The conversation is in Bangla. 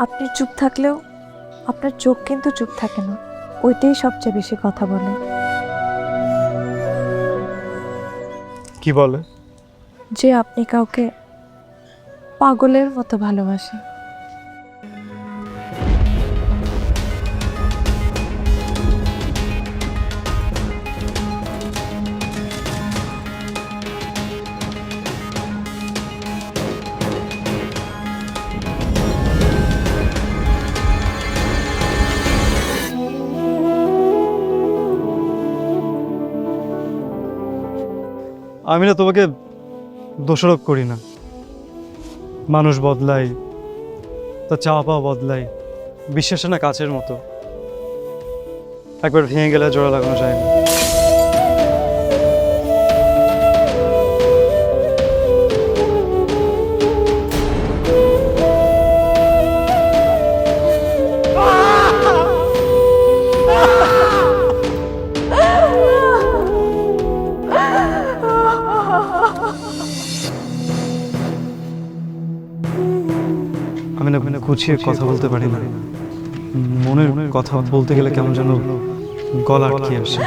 আপনি চুপ থাকলেও আপনার চোখ কিন্তু চুপ থাকে না। ওইটাই সবচেয়ে বেশি কথা বলে। কি বলে? যে আপনি কাউকে পাগলের মতো ভালোবাসেন আমি না তোমাকে দোষারোপ করি না। মানুষ বদলাই তার চাওয়া পাওয়া বদলাই বিশ্বাসে না কাছের মতো। একবার ভেঙে গেলে জোড়া লাগানো যায় না। আমি না গুছিয়ে কথা বলতে পারি না। মনের কথা বলতে গেলে কেমন যেন গলা আটকে আসে।